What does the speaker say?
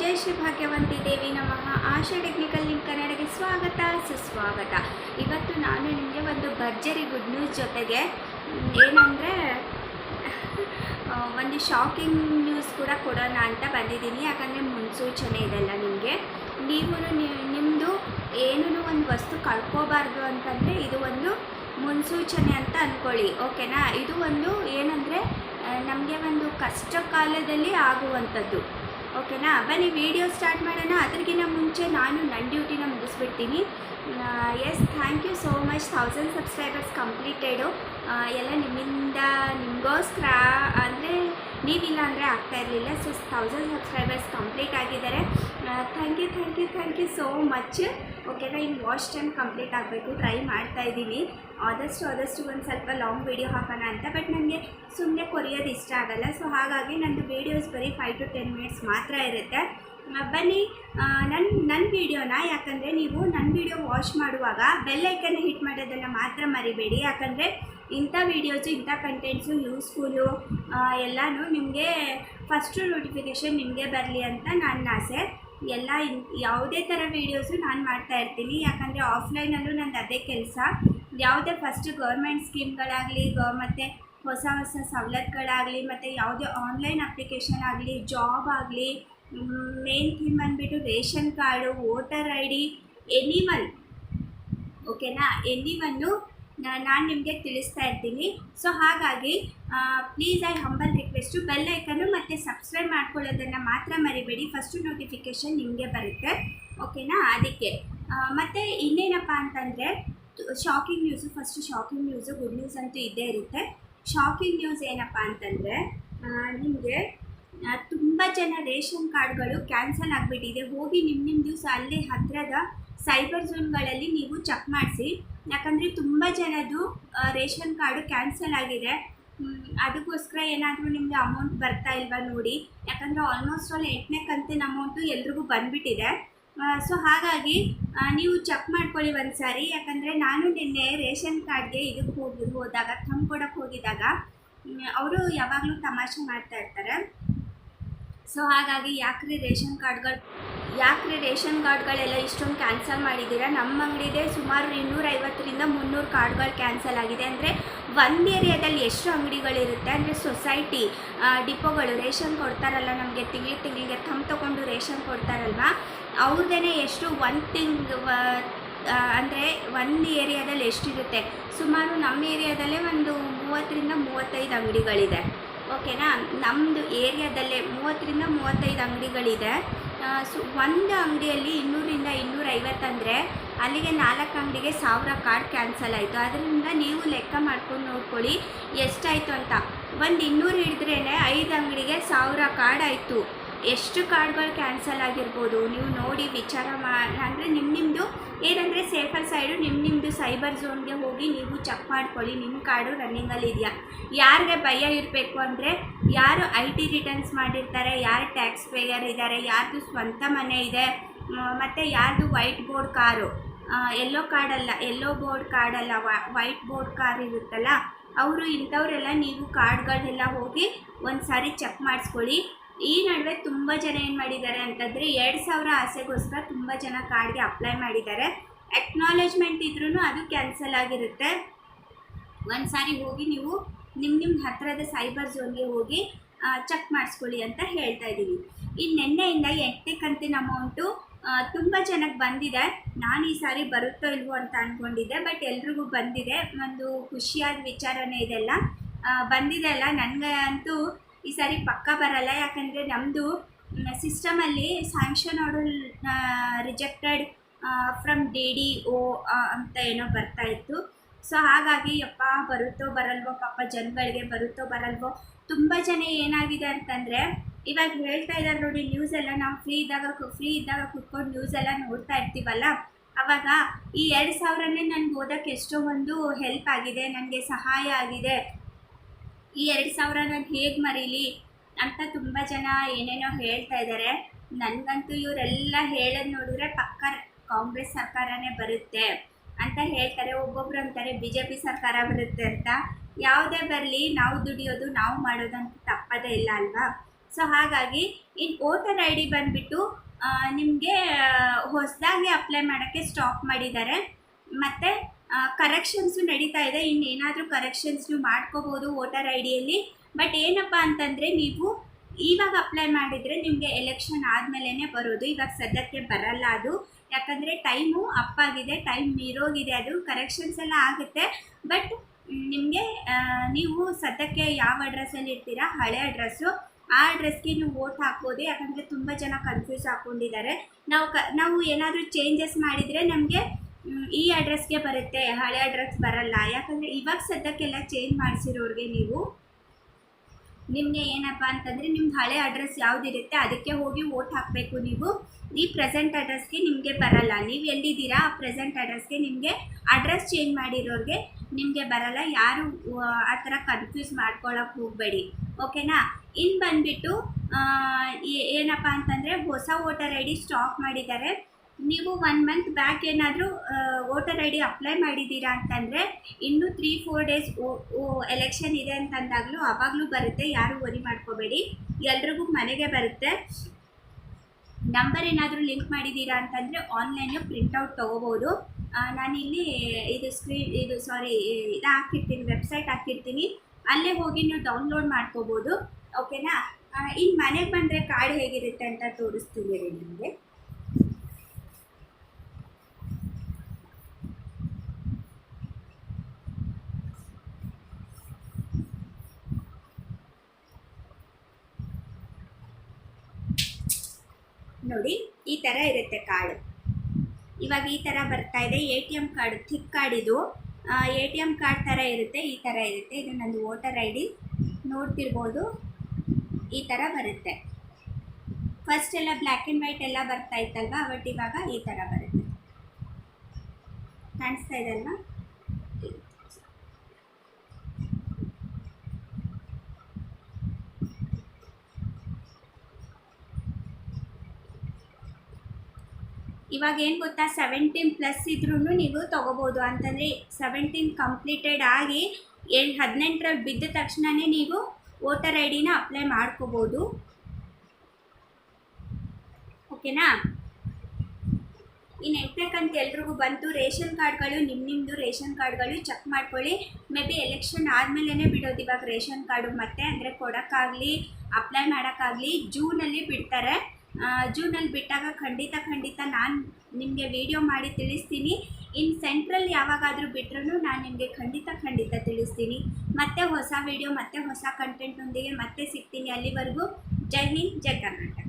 ಜೈ ಶ್ರೀ ಭಾಗ್ಯವಂತಿ ದೇವಿ ನಮಃ. ಆಶಾ technical link ಕನ್ನಡಕ್ಕೆ ಸ್ವಾಗತ, ಸುಸ್ವಾಗತ. ಇವತ್ತು ನಾನು ನಿಮಗೆ ಒಂದು ಭರ್ಜರಿ ಗುಡ್ ನ್ಯೂಸ್ ಜೊತೆಗೆ ಏನಂದರೆ ಒಂದು ಶಾಕಿಂಗ್ ನ್ಯೂಸ್ ಕೂಡ ಕೊಡೋಣ ಅಂತ ಬಂದಿದ್ದೀನಿ. ಯಾಕಂದರೆ ಮುನ್ಸೂಚನೆ ಇದೆಲ್ಲ ನಿಮಗೆ. ನೀವು ನಿಮ್ಮದು ಏನೂ ಒಂದು ವಸ್ತು ಕಳ್ಕೋಬಾರ್ದು ಅಂತಂದರೆ ಇದು ಒಂದು ಮುನ್ಸೂಚನೆ ಅಂತ ಅಂದ್ಕೊಳ್ಳಿ ಓಕೆನಾ? ಇದು ಒಂದು ಏನಂದರೆ ನಮಗೆ ಒಂದು ಕಷ್ಟ ಕಾಲದಲ್ಲಿ ಆಗುವಂಥದ್ದು. ಓಕೆನಾ? ಬನ್ನಿ ವಿಡಿಯೋ ಸ್ಟಾರ್ಟ್ ಮಾಡೋಣ. ಅದಕ್ಕಿಂತ ಮುಂಚೆ ನಾನು ನನ್ನ ಡ್ಯೂಟಿನ ಮುಗಿಸ್ಬಿಡ್ತೀನಿ. Yes thank you so much thousand subscribers completed ಎಲ್ಲ ನಿಮ್ಮಿಂದ ನಿಮಗೋಸ್ಕರ, ಅಂದರೆ ನೀವಿಲ್ಲ ಅಂದರೆ ಆಗ್ತಾ ಇರಲಿಲ್ಲ. ಸೊ ಥೌಸಂಡ್ ಸಬ್ಸ್ಕ್ರೈಬರ್ಸ್ ಕಂಪ್ಲೀಟ್ ಆಗಿದ್ದಾರೆ. Thank you thank you thank you so much ಓಕೆನಾ ಇನ್ನು ವಾಚ್ ಟೈಮ್ ಕಂಪ್ಲೀಟ್ ಆಗಬೇಕು. ಟ್ರೈ ಮಾಡ್ತಾ ಇದ್ದೀನಿ. ಆದಷ್ಟು ಆದಷ್ಟು ಒಂದು ಸ್ವಲ್ಪ ಲಾಂಗ್ ವೀಡಿಯೋ ಹಾಕೋಣ ಅಂತ. ಬಟ್ ನನಗೆ ಸುಮ್ಮನೆ ಕೊರಿಯೋದು ಇಷ್ಟ ಆಗಲ್ಲ. ಸೊ ಹಾಗಾಗಿ ನಂದು ವೀಡಿಯೋಸ್ ಬರೀ ಫೈವ್ ಟು ಟೆನ್ ಮಿನಿಟ್ಸ್ ಮಾತ್ರ ಇರುತ್ತೆ. ಬನ್ನಿ ನನ್ನ ನನ್ನ ವೀಡಿಯೋನ, ಯಾಕಂದರೆ ನೀವು ನನ್ನ ವೀಡಿಯೋ ವಾಚ್ ಮಾಡುವಾಗ ಬೆಲ್ಲೈಕನ್ನ ಹಿಟ್ ಮಾಡೋದನ್ನು ಮಾತ್ರ ಮರಿಬೇಡಿ. ಯಾಕಂದರೆ ಇಂಥ ವೀಡಿಯೋಸು, ಇಂಥ ಕಂಟೆಂಟ್ಸು ಯೂಸ್ಫುಲ್ಲು ಎಲ್ಲನೂ ನಿಮಗೆ ಫಸ್ಟು ನೋಟಿಫಿಕೇಷನ್ ನಿಮಗೆ ಬರಲಿ ಅಂತ ನನ್ನ ಆಸೆ. ಎಲ್ಲ ಯಾವುದೇ ಥರ ವೀಡಿಯೋಸು ನಾನು ಮಾಡ್ತಾ ಇರ್ತೀನಿ. ಯಾಕಂದರೆ ಆಫ್ಲೈನಲ್ಲೂ ನಂದು ಅದೇ ಕೆಲಸ. ಯಾವುದೇ ಫಸ್ಟ್ ಗೌರ್ಮೆಂಟ್ ಸ್ಕೀಮ್ಗಳಾಗಲಿ ಗೌ, ಮತ್ತು ಹೊಸ ಹೊಸ ಸವಲತ್ತುಗಳಾಗಲಿ, ಮತ್ತು ಯಾವುದೇ ಆನ್ಲೈನ್ ಅಪ್ಲಿಕೇಶನ್ ಆಗಲಿ ಜಾಬ್ ಆಗಲಿ ಮೇನ್ ಥೀಮ್ ಬಂದುಬಿಟ್ಟು ration card voter I D any one ಓಕೆನಾ ಎನಿ ಒನ್ನು ನಾನು ನಿಮಗೆ ತಿಳಿಸ್ತಾ ಇರ್ತೀನಿ. ಸೊ ಹಾಗಾಗಿ please I humble request bell ಐಕನ್ನು ಮತ್ತು ಸಬ್ಸ್ಕ್ರೈಬ್ ಮಾಡ್ಕೊಳ್ಳೋದನ್ನು ಮಾತ್ರ ಮರಿಬೇಡಿ. ಫಸ್ಟು ನೋಟಿಫಿಕೇಷನ್ ನಿಮಗೆ ಬರುತ್ತೆ. ಓಕೆನಾ ಅದಕ್ಕೆ ಮತ್ತು ಇನ್ನೇನಪ್ಪ ಅಂತಂದರೆ shocking news first shocking news good news ಅಂತೂ ಇದ್ದೇ ಇರುತ್ತೆ. ಶಾಕಿಂಗ್ ನ್ಯೂಸ್ ಏನಪ್ಪ ಅಂತಂದರೆ ನಿಮಗೆ ತುಂಬ ಜನ ರೇಷನ್ ಕಾರ್ಡ್ಗಳು ಕ್ಯಾನ್ಸಲ್ ಆಗಿಬಿಟ್ಟಿದೆ. ಹೋಗಿ ನಿಮ್ಮ ನಿಮ್ಮ ದಿವಸ ಅಲ್ಲೇ ಹತ್ತಿರದ ಸೈಬರ್ ಝೋನ್ಗಳಲ್ಲಿ ನೀವು ಚೆಕ್ ಮಾಡಿಸಿ. ಯಾಕಂದರೆ ತುಂಬ ಜನದ್ದು ರೇಷನ್ ಕಾರ್ಡು ಕ್ಯಾನ್ಸಲ್ ಆಗಿದೆ. ಅದಕ್ಕೋಸ್ಕರ ಏನಾದರೂ ನಿಮಗೆ ಅಮೌಂಟ್ ಬರ್ತಾ ಇಲ್ವಾ ನೋಡಿ. ಯಾಕಂದರೆ ಆಲ್ಮೋಸ್ಟ್ ಆಲ್ ಎಂಟನೇ ಕಂತಿನ ಅಮೌಂಟು ಎಲ್ರಿಗೂ ಬಂದುಬಿಟ್ಟಿದೆ. ಸೊ ಹಾಗಾಗಿ ನೀವು ಚೆಕ್ ಮಾಡ್ಕೊಳ್ಳಿ ಒಂದು ಸಾರಿ ಯಾಕಂದರೆ ನಾನು ನಿನ್ನೆ ರೇಷನ್ ಕಾರ್ಡ್ಗೆ ಇದಕ್ಕೆ ಹೋಗಿ, ಹೋದಾಗ ತಂದು ಕೊಡೋಕ್ಕೆ ಹೋಗಿದಾಗ ಅವರು ಯಾವಾಗಲೂ ತಮಾಷೆ ಮಾಡ್ತಾ ಇರ್ತಾರೆ. ಸೊ ಹಾಗಾಗಿ ಯಾಕ್ರಿ ರೇಷನ್ ಕಾರ್ಡ್ಗಳು? ಯಾಕ್ರಿ ರೇಷನ್ ಕಾರ್ಡ್ಗಳೆಲ್ಲ ಇಷ್ಟೊಂದು ಕ್ಯಾನ್ಸಲ್ ಮಾಡಿದ್ದೀರಾ? ನಮ್ಮ ಅಂಗಡಿದೆ ಸುಮಾರು ಇನ್ನೂರೈವತ್ತರಿಂದ ಮುನ್ನೂರು ಕಾರ್ಡ್ಗಳು ಕ್ಯಾನ್ಸಲ್ ಆಗಿದೆ. ಅಂದರೆ ಒಂದು ಏರಿಯಾದಲ್ಲಿ ಎಷ್ಟು ಅಂಗಡಿಗಳಿರುತ್ತೆ? ಅಂದರೆ ಸೊಸೈಟಿ ಡಿಪೋಗಳು ರೇಷನ್ ಕೊಡ್ತಾರಲ್ಲ ನಮಗೆ ತಿಂಗಳು ತಿಂಗಳಿಗೆ ತಮ್ಮ ತೊಗೊಂಡು ರೇಷನ್ ಕೊಡ್ತಾರಲ್ವ? ಅವ್ರದ್ದೇ ಎಷ್ಟು ಒನ್ ತಿಂಗ್ ಅಂದರೆ ಒಂದು ಏರಿಯಾದಲ್ಲಿ ಎಷ್ಟಿರುತ್ತೆ? ಸುಮಾರು ನಮ್ಮ ಏರಿಯಾದಲ್ಲೇ ಒಂದು ಮೂವತ್ತರಿಂದ ಮೂವತ್ತೈದು ಅಂಗಡಿಗಳಿದೆ. ಓಕೆನಾ? ನಮ್ಮದು ಏರಿಯಾದಲ್ಲೇ ಮೂವತ್ತರಿಂದ ಮೂವತ್ತೈದು ಅಂಗಡಿಗಳಿದೆ. ಸು, ಒಂದು ಅಂಗಡಿಯಲ್ಲಿ ಇನ್ನೂರಿಂದ ಇನ್ನೂರೈವತ್ತು ಅಂದರೆ ಅಲ್ಲಿಗೆ ನಾಲ್ಕು ಅಂಗಡಿಗೆ ಸಾವಿರ ಕಾರ್ಡ್ ಕ್ಯಾನ್ಸಲ್ ಆಯಿತು. ಅದರಿಂದ ನೀವು ಲೆಕ್ಕ ಮಾಡ್ಕೊಂಡು ನೋಡ್ಕೊಳ್ಳಿ, ಎಷ್ಟಾಯಿತು ಅಂತ. ಒಂದು ಇನ್ನೂರು ಹಿಡಿದ್ರೇ ಐದು ಅಂಗಡಿಗೆ ಸಾವಿರ ಕಾರ್ಡ್ ಆಯಿತು. ಎಷ್ಟು ಕಾರ್ಡ್ಗಳು ಕ್ಯಾನ್ಸಲ್ ಆಗಿರ್ಬೋದು? ನೀವು ನೋಡಿ ವಿಚಾರ ಮಾ, ಅಂದರೆ ನಿಮ್ಮ ನಿಮ್ಮದು ಏನಂದರೆ ಸೇಫರ್ ಸೈಡು ನಿಮ್ಮ ನಿಮ್ಮದು ಸೈಬರ್ ಝೋನ್ಗೆ ಹೋಗಿ ನೀವು ಚೆಕ್ ಮಾಡ್ಕೊಳ್ಳಿ ನಿಮ್ಮ ಕಾರ್ಡು ರನ್ನಿಂಗಲ್ಲಿ ಇದೆಯಾ? ಯಾರಿಗೆ ಭಯ ಇರಬೇಕು ಅಂದರೆ ಯಾರು ಐ ಟಿ ರಿಟರ್ನ್ಸ್ ಮಾಡಿರ್ತಾರೆ, ಯಾರು ಟ್ಯಾಕ್ಸ್ ಪೇಯರ್ ಇದ್ದಾರೆ ಯಾರ್ದು ಸ್ವಂತ ಮನೆ ಇದೆ ಮತ್ತು ಯಾರ್ದು ವೈಟ್ ಬೋರ್ಡ್ ಕಾರು? ಎಲ್ಲೋ ಕಾರ್ಡಲ್ಲ ಎಲ್ಲೋ ಬೋರ್ಡ್ ಕಾರ್ಡಲ್ಲ ವೈಟ್ ಬೋರ್ಡ್ ಕಾರ್ ಇರುತ್ತಲ್ಲ, ಅವರು ಇಂಥವರೆಲ್ಲ ನೀವು ಕಾರ್ಡ್ಗಳನ್ನೆಲ್ಲ ಹೋಗಿ ಒಂದು ಸಾರಿ ಚೆಕ್ ಮಾಡಿಸ್ಕೊಳ್ಳಿ. ಈ ನಡುವೆ ತುಂಬ ಜನ ಏನು ಮಾಡಿದ್ದಾರೆ ಅಂತಂದರೆ ಎರಡು ಸಾವಿರ ಆಸೆಗೋಸ್ಕರ ತುಂಬ ಜನ ಕಾರ್ಡ್ಗೆ ಅಪ್ಲೈ ಮಾಡಿದ್ದಾರೆ. ಎಕ್ನಾಲೇಜ್ಮೆಂಟ್ ಇದ್ರೂ ಅದು ಕ್ಯಾನ್ಸಲ್ ಆಗಿರುತ್ತೆ. ಒಂದು ಸಾರಿ ಹೋಗಿ ನೀವು ನಿಮ್ಮ ನಿಮ್ಮ ಹತ್ತಿರದ ಸೈಬರ್ ಝೋನ್ಗೆ ಹೋಗಿ ಚೆಕ್ ಮಾಡಿಸ್ಕೊಳ್ಳಿ ಅಂತ ಹೇಳ್ತಾ ಇದ್ದೀನಿ. ಈ ನಿನ್ನೆಯಿಂದ ಎಂಟನೇ ಕಂತಿನ ಅಮೌಂಟು ತುಂಬ ಜನಕ್ಕೆ ಬಂದಿದೆ. ನಾನು ಈ ಸಾರಿ ಬರುತ್ತೋ ಇಲ್ವೋ ಅಂತ ಅಂದ್ಕೊಂಡಿದ್ದೆ ಬಟ್ ಎಲ್ರಿಗೂ ಬಂದಿದೆ. ಒಂದು ಖುಷಿಯಾದ ವಿಚಾರನೇ ಇದೆಲ್ಲ. ಬಂದಿದೆ ಅಲ್ಲ. ನನಗೆ ಅಂತೂ ಈ ಸಾರಿ ಪಕ್ಕ ಬರಲ್ಲ. ಯಾಕಂದರೆ ನಮ್ಮದು ಸಿಸ್ಟಮಲ್ಲಿ sanction order rejected from D D O ಅಂತ ಏನೋ ಬರ್ತಾ ಇತ್ತು. ಸೊ ಹಾಗಾಗಿ ಯಪ್ಪ ಬರುತ್ತೋ ಬರಲ್ವೋ ಪಾಪ ಜನಗಳಿಗೆ ಬರುತ್ತೋ ಬರಲ್ವೋ, ತುಂಬ ಜನ ಏನಾಗಿದೆ ಅಂತಂದರೆ, ಇವಾಗ ಹೇಳ್ತಾ ಇದ್ದಾರೆ ನೋಡಿ ನ್ಯೂಸೆಲ್ಲ ನಾವು ಫ್ರೀ ಇದ್ದಾಗ ಫ್ರೀ ಇದ್ದಾಗ ಕುತ್ಕೊಂಡು ನ್ಯೂಸೆಲ್ಲ ನೋಡ್ತಾ ಇರ್ತೀವಲ್ಲ? ಅವಾಗ ಈ ಎರಡು ಸಾವಿರನೇ ನನಗೆ ಓದೋಕ್ಕೆ ಎಷ್ಟೋ ಒಂದು ಹೆಲ್ಪ್ ಆಗಿದೆ, ನನಗೆ ಸಹಾಯ ಆಗಿದೆ. ಈ ಎರಡು ಸಾವಿರ ನಾನು ಹೇಗೆ ಮರೀಲಿ ಅಂತ ತುಂಬ ಜನ ಏನೇನೋ ಹೇಳ್ತಾ ಇದ್ದಾರೆ ನನಗಂತೂ ಇವರೆಲ್ಲ ಹೇಳೋದು ನೋಡಿದ್ರೆ ಪಕ್ಕ ಕಾಂಗ್ರೆಸ್ ಸರ್ಕಾರನೇ ಬರುತ್ತೆ. ಅಂತ ಹೇಳ್ತಾರೆ. ಒಬ್ಬೊಬ್ರು ಅಂತಾರೆ ಬಿ ಜೆ ಪಿ ಸರ್ಕಾರ ಬರುತ್ತೆ ಅಂತ. ಯಾವುದೇ ಬರಲಿ, ನಾವು ದುಡಿಯೋದು, ನಾವು ಮಾಡೋದಂತ ತಪ್ಪದೇ ಇಲ್ಲ ಅಲ್ವಾ? ಸೊ ಹಾಗಾಗಿ ಇನ್ನು ವೋಟರ್ ಐ ಡಿ ಬಂದುಬಿಟ್ಟು ನಿಮಗೆ ಹೊಸದಾಗಿ ಅಪ್ಲೈ ಮಾಡೋಕ್ಕೆ ಸ್ಟಾಪ್ ಮಾಡಿದ್ದಾರೆ. ಮತ್ತು ಕರೆಕ್ಷನ್ಸು ನಡೀತಾ ಇದೆ. ಇನ್ನೇನಾದರೂ ಕರೆಕ್ಷನ್ಸ್ನು ಮಾಡ್ಕೋಬೋದು ವೋಟರ್ ಐ ಡಿಯಲ್ಲಿ ಬಟ್ ಏನಪ್ಪ ಅಂತಂದರೆ, ನೀವು ಇವಾಗ ಅಪ್ಲೈ ಮಾಡಿದರೆ ನಿಮಗೆ ಎಲೆಕ್ಷನ್ ಆದಮೇಲೆ ಬರೋದು. ಇವಾಗ ಸದ್ಯಕ್ಕೆ ಬರಲ್ಲ ಅದು. ಯಾಕಂದರೆ ಟೈಮು ಅಪ್ಪಾಗಿದೆ ಟೈಮ್ ಮೀರೋಗಿದೆ ಅದು. ಕರೆಕ್ಷನ್ಸ್ ಎಲ್ಲ ಆಗುತ್ತೆ. ಬಟ್ ನಿಮಗೆ ನೀವು ಸದ್ಯಕ್ಕೆ ಯಾವ ಅಡ್ರೆಸ್ಸಲ್ಲಿ ಇರ್ತೀರಾ? ಹಳೆ ಅಡ್ರೆಸ್ಸು ಆ ಅಡ್ರೆಸ್ಗೆ ನೀವು ವೋಟ್ ಹಾಕ್ಬೋದು ಯಾಕಂದರೆ ತುಂಬ ಜನ ಕನ್ಫ್ಯೂಸ್ ಹಾಕ್ಕೊಂಡಿದ್ದಾರೆ ನಾವು ಕ, ನಾವು ಏನಾದರೂ ಚೇಂಜಸ್ ಮಾಡಿದರೆ ನಮಗೆ ಈ ಅಡ್ರೆಸ್ಗೆ ಬರುತ್ತೆ. ಹಳೆ ಅಡ್ರೆಸ್ ಬರಲ್ಲ. ಯಾಕಂದರೆ ಇವಾಗ ಸದ್ಯಕ್ಕೆಲ್ಲ ಚೇಂಜ್ ಮಾಡಿಸಿರೋರಿಗೆ ನೀವು. ನಿಮಗೆ ಏನಪ್ಪ ಅಂತಂದರೆ ನಿಮ್ದು ಹಳೆ ಅಡ್ರೆಸ್ ಯಾವುದಿರುತ್ತೆ ಅದಕ್ಕೆ ಹೋಗಿ ವೋಟ್ ಹಾಕಬೇಕು ನೀವು. ಈ ಪ್ರೆಸೆಂಟ್ ಅಡ್ರೆಸ್ಗೆ ನಿಮಗೆ ಬರಲ್ಲ. ನೀವು ಎಲ್ಲಿದ್ದೀರಾ ಆ ಪ್ರೆಸೆಂಟ್ ಅಡ್ರೆಸ್ಗೆ ನಿಮಗೆ ಅಡ್ರೆಸ್ ಚೇಂಜ್ ಮಾಡಿರೋರಿಗೆ ನಿಮಗೆ ಬರಲ್ಲ. ಯಾರು ಆ, ಥರ ಕನ್ಫ್ಯೂಸ್ ಮಾಡ್ಕೊಳ್ಳೋಕೆ ಹೋಗಬೇಡಿ. ಓಕೆನಾ ಇನ್ನು ಬಂದುಬಿಟ್ಟು ಏನಪ್ಪ ಅಂತಂದರೆ ಹೊಸ ವೋಟರ್ ಐ ಡಿ ಸ್ಟಾಕ್ ಮಾಡಿದ್ದಾರೆ. ನೀವು ಒನ್ ಮಂತ್ ಬ್ಯಾಕ್ ಏನಾದರೂ ವೋಟರ್ ಐ ಡಿ ಅಪ್ಲೈ ಮಾಡಿದ್ದೀರಾ ಅಂತಂದರೆ, ಇನ್ನೂ ತ್ರೀ ಫೋರ್ ಡೇಸ್ ಎಲೆಕ್ಷನ್ ಇದೆ ಅಂತಂದಾಗಲೂ ಆವಾಗಲೂ ಬರುತ್ತೆ, ಯಾರು ವರಿ ಮಾಡ್ಕೋಬೇಡಿ. ಎಲ್ರಿಗೂ ಮನೆಗೆ ಬರುತ್ತೆ. ನಂಬರ್ ಏನಾದರೂ ಲಿಂಕ್ ಮಾಡಿದ್ದೀರಾ ಅಂತಂದರೆ ಆನ್ಲೈನು ಪ್ರಿಂಟೌಟ್ ತೊಗೋಬೋದು. ನಾನಿಲ್ಲಿ ಇದು ಸ್ಕ್ರೀನ್ ಇದು ಸಾರಿ ಇದು ಹಾಕಿರ್ತೀನಿ ವೆಬ್ಸೈಟ್ ಹಾಕಿರ್ತೀನಿ ಅಲ್ಲೇ ಹೋಗಿ ನೀವು ಡೌನ್ಲೋಡ್ ಮಾಡ್ಕೋಬೋದು. ಓಕೆನಾ ಇನ್ನು ಮನೆಗೆ ಬಂದರೆ ಕಾರ್ಡ್ ಹೇಗಿರುತ್ತೆ ಅಂತ ತೋರಿಸ್ತೀನಿ ನಿಮಗೆ. ನೋಡಿ, ಈ ಥರ ಇರುತ್ತೆ ಕಾರ್ಡು ಇವಾಗ ಈ ಥರ ಬರ್ತಾ ಇದೆ A T M card thick card ಇದು. ಎ ಟಿ ಎಂ ಕಾರ್ಡ್ ಥರ ಇರುತ್ತೆ, ಈ ಥರ ಇರುತ್ತೆ. ಇದು ನಂದು ವೋಟರ್ ಐ ಡಿ ನೋಡ್ತಿರ್ಬೋದು, ಈ ಥರ ಬರುತ್ತೆ. ಫಸ್ಟ್ ಎಲ್ಲ ಬ್ಲ್ಯಾಕ್ ಆ್ಯಂಡ್ ವೈಟ್ ಎಲ್ಲ ಬರ್ತಾ ಇತ್ತಲ್ವಾ ಬಟ್ ಇವಾಗ ಈ ಥರ ಬರುತ್ತೆ. ಕಾಣಿಸ್ತಾ ಇದೆ ಇವಾಗ ಏನು ಗೊತ್ತಾ? ಸೆವೆಂಟೀನ್ ಪ್ಲಸ್ ಇದ್ರೂ ನೀವು ತೊಗೋಬೋದು ಅಂತಂದರೆ ಸೆವೆಂಟೀನ್ ಕಂಪ್ಲೀಟೆಡ್ ಆಗಿ ಏಳು ಹದಿನೆಂಟರಲ್ಲಿ ಬಿದ್ದ ತಕ್ಷಣವೇ ನೀವು ವೋಟರ್ ಐ ಡಿನ ಅಪ್ಲೈ ಮಾಡ್ಕೋಬೋದು. ಓಕೆನಾ? ಇನ್ನು ಎಂಟಕ್ಕಂತ ಎಲ್ರಿಗೂ ಬಂತು. ರೇಷನ್ ಕಾರ್ಡ್ಗಳು ನಿಮ್ಮ ನಿಮ್ಮದು ರೇಷನ್ ಕಾರ್ಡ್ಗಳು ಚೆಕ್ ಮಾಡ್ಕೊಳ್ಳಿ. ಮೇ ಬಿ ಎಲೆಕ್ಷನ್ ಆದಮೇಲೆ ಬಿಡೋದು ಇವಾಗ ರೇಷನ್ ಕಾರ್ಡು ಮತ್ತೆ, ಅಂದರೆ ಕೊಡೋಕ್ಕಾಗಲಿ ಅಪ್ಲೈ ಮಾಡೋಕ್ಕಾಗಲಿ, ಜೂನಲ್ಲಿ ಬಿಡ್ತಾರೆ. ಜೂನಲ್ಲಿ ಬಿಟ್ಟಾಗ ಖಂಡಿತ ಖಂಡಿತ ನಾನು ನಿಮಗೆ ವಿಡಿಯೋ ಮಾಡಿ ತಿಳಿಸ್ತೀನಿ. ಇನ್ನು ಸೆಂಟ್ರಲ್ ಯಾವಾಗಾದರೂ ಬಿಟ್ರೂ ನಾನು ನಿಮಗೆ ಖಂಡಿತ ಖಂಡಿತ ತಿಳಿಸ್ತೀನಿ. ಮತ್ತೆ ಹೊಸ ವಿಡಿಯೋ ಮತ್ತೆ ಹೊಸ ಕಂಟೆಂಟ್ನೊಂದಿಗೆ ಮತ್ತೆ ಸಿಗ್ತೀನಿ ಅಲ್ಲಿವರೆಗೂ. ಜೈ ಹಿಂದ್, ಜೈ ಕರ್ನಾಟಕ.